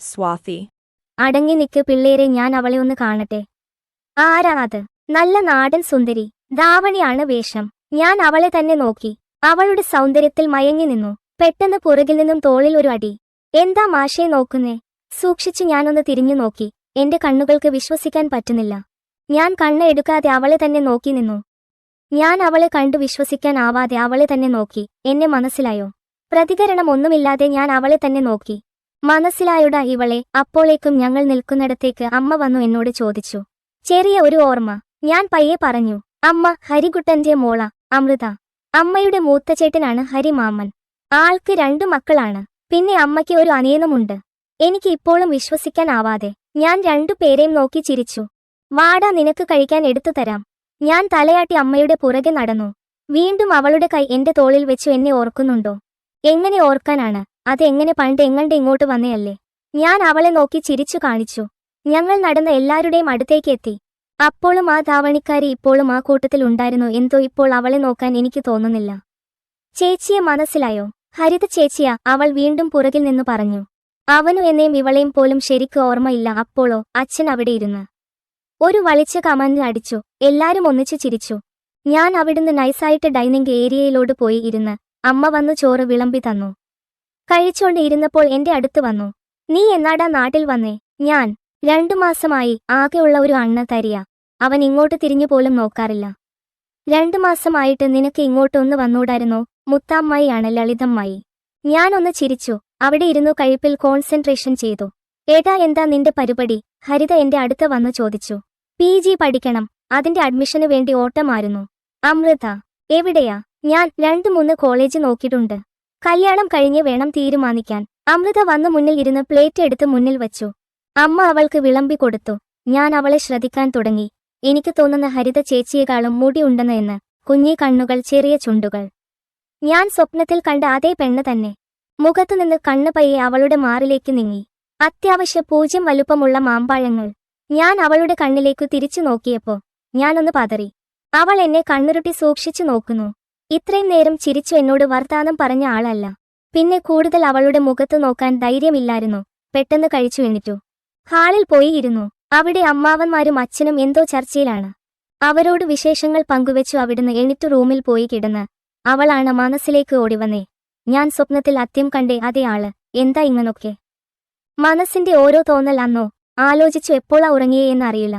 Swathy. അടങ്ങി നിക്ക് പിള്ളേരെ ഞാൻ അവളെ ഒന്ന് കാണട്ടെ. ആരാ അത്? നല്ല നാടൻ സുന്ദരി. ദാവണിയാണ് വേഷം. ഞാൻ അവളെ തന്നെ നോക്കി. അവളുടെ സൗന്ദര്യത്തിൽ മയങ്ങി നിന്നു. പെട്ടെന്ന് പുറകിൽ നിന്നും തോളിൽ ഒരു അടി. എന്താ മാഷയെ നോക്കുന്നേ? സൂക്ഷിച്ചു ഞാനൊന്ന് തിരിഞ്ഞു നോക്കി. എന്റെ കണ്ണുകൾക്ക് വിശ്വസിക്കാൻ പറ്റുന്നില്ല. ഞാൻ കണ്ണ് എടുക്കാതെ അവളെ തന്നെ നോക്കി നിന്നു. ഞാൻ അവളെ കണ്ടു വിശ്വസിക്കാൻ ആവാതെ അവളെ തന്നെ നോക്കി. എന്നെ മനസ്സിലായോ? പ്രതികരണം ഒന്നുമില്ലാതെ ഞാൻ അവളെ തന്നെ നോക്കി. മനസ്സിലായുടാ ഇവളെ. അപ്പോളേക്കും ഞങ്ങൾ നിൽക്കുന്നിടത്തേക്ക് അമ്മ വന്നു എന്നോട് ചോദിച്ചു. ചെറിയ ഒരു ഓർമ്മ. ഞാൻ പയ്യെ പറഞ്ഞു അമ്മ ഹരികുട്ടന്റെ മോള അമൃത. അമ്മയുടെ മൂത്തച്ചേട്ടനാണ് ഹരിമാമൻ. ആൾക്ക് രണ്ടു മക്കളാണ്. പിന്നെ അമ്മയ്ക്ക് ഒരു അനിയനുമുണ്ട്. എനിക്ക് ഇപ്പോഴും വിശ്വസിക്കാനാവാതെ. ഞാൻ രണ്ടു പേരെയും നോക്കി ചിരിച്ചു. വാട നിനക്ക് കഴിക്കാൻ എടുത്തു തരാം. ഞാൻ തലയാട്ടി അമ്മയുടെ പുറകെ നടന്നു. വീണ്ടും അവളുടെ കൈ എന്റെ തോളിൽ വെച്ചു എന്നെ ഓർക്കുന്നുണ്ടോ? എങ്ങനെ ഓർക്കാനാണ്? അതെങ്ങനെ പണ്ട് എങ്ങണ്ട് ഇങ്ങോട്ട് വന്നയല്ലേ? ഞാൻ അവളെ നോക്കി ചിരിച്ചു കാണിച്ചു. ഞങ്ങൾ നടന്ന എല്ലാവരുടെയും അടുത്തേക്ക് എത്തി. അപ്പോഴും ആ ധാവണിക്കാരി ഇപ്പോഴും ആ കൂട്ടത്തിൽ ഉണ്ടായിരുന്നു എന്തോ ഇപ്പോൾ അവളെ നോക്കാൻ എനിക്ക് തോന്നുന്നില്ല. ചേച്ചിയെ മനസ്സിലായോ? ഹരിത ചേച്ചിയ അവൾ വീണ്ടും പുറകിൽ നിന്ന് പറഞ്ഞു. അവനു എന്നെയും ഇവളെയും പോലും ശരിക്ക് ഓർമ്മയില്ല അപ്പോളോ അച്ഛൻ അവിടെ ഇരുന്ന്. ഒരു വളിച്ച കമന്റ് അടിച്ചു. എല്ലാരും ഒന്നിച്ചു ചിരിച്ചു. ഞാൻ അവിടുന്ന് നൈസായിട്ട് ഡൈനിങ് ഏരിയയിലോട്ട് പോയി ഇരുന്ന് അമ്മ വന്നു ചോറ് വിളമ്പി തന്നു. കഴിച്ചോണ്ട് ഇരുന്നപ്പോൾ എന്റെ അടുത്ത് വന്നു. നീ എന്നാടാ നാട്ടിൽ വന്നേ? ഞാൻ രണ്ടു മാസമായി ആകെയുള്ള ഒരു അണ്ണ തരിയ. അവൻ ഇങ്ങോട്ട് തിരിഞ്ഞു പോലും നോക്കാറില്ല. രണ്ടു മാസമായിട്ട് നിനക്ക് ഇങ്ങോട്ടൊന്ന് വന്നൂടായിരുന്നോ? മുത്താമ്മായിയാണ് ലളിതമ്മായി. ഞാനൊന്ന് ചിരിച്ചു. അവിടെ ഇരുന്നു കഴിപ്പിൽ കോൺസെൻട്രേഷൻ ചെയ്തു. ഏതാ എന്താ നിന്റെ പരിപാടി? ഹരിത എന്റെ അടുത്ത് വന്നു ചോദിച്ചു. പി. ജി. പഠിക്കണം. അതിന്റെ അഡ്മിഷനു വേണ്ടി ഓട്ടമായിരുന്നു അമൃത എവിടെയാ? ഞാൻ രണ്ടു മൂന്ന് കോളേജ് നോക്കിയിട്ടുണ്ട്. കല്യാണം കഴിഞ്ഞ് വേണം തീരുമാനിക്കാൻ. അമൃത വന്നു മുന്നിൽ ഇരുന്ന് പ്ലേറ്റ് എടുത്ത് മുന്നിൽ വച്ചു. അമ്മ അവൾക്ക് വിളമ്പി കൊടുത്തു. ഞാൻ അവളെ ശ്രദ്ധിക്കാൻ തുടങ്ങി. എനിക്ക് തോന്നുന്ന ഹരിത ചേച്ചിയെക്കാളും മുടിയുണ്ടെന്ന് എന്ന്. കുഞ്ഞി കണ്ണുകൾ ചെറിയ ചുണ്ടുകൾ. ഞാൻ സ്വപ്നത്തിൽ കണ്ട അതേ പെണ്ണ് തന്നെ. മുഖത്തുനിന്ന് കണ്ണ് പയ്യെ അവളുടെ മാറിലേക്ക് നീങ്ങി. അത്യാവശ്യ പൂജ്യം വലുപ്പമുള്ള മാമ്പഴങ്ങൾ. ഞാൻ അവളുടെ കണ്ണിലേക്കു തിരിച്ചു നോക്കിയപ്പോ ഞാനൊന്ന് പതറി. അവൾ എന്നെ കണ്ണുരുട്ടി സൂക്ഷിച്ചു നോക്കുന്നു. ഇത്രയും നേരം ചിരിച്ചു എന്നോട് വർത്താനം പറഞ്ഞ ആളല്ല. പിന്നെ കൂടുതൽ അവളുടെ മുഖത്ത് നോക്കാൻ ധൈര്യമില്ലായിരുന്നു. പെട്ടെന്ന് കഴിച്ചു എണീറ്റു. ഹാളിൽ പോയി ഇരുന്നു. അവിടെ അമ്മാവന്മാരും അച്ഛനും എന്തോ ചർച്ചയിലാണ്. അവരോട് വിശേഷങ്ങൾ പങ്കുവെച്ചു അവിടുന്ന് എണിറ്റു റൂമിൽ പോയി കിടന്ന്. അവളാണ് മനസ്സിലേക്ക് ഓടിവന്നേ ഞാൻ സ്വപ്നത്തിൽ അത്യം കണ്ടേ അതേ ആൾ. എന്താ ഇങ്ങനൊക്കെ? മനസ്സിന്റെ ഓരോ തോന്നൽ അന്നോ? ആലോചിച്ചു എപ്പോഴാ ഉറങ്ങിയേ എന്നറിയില്ല.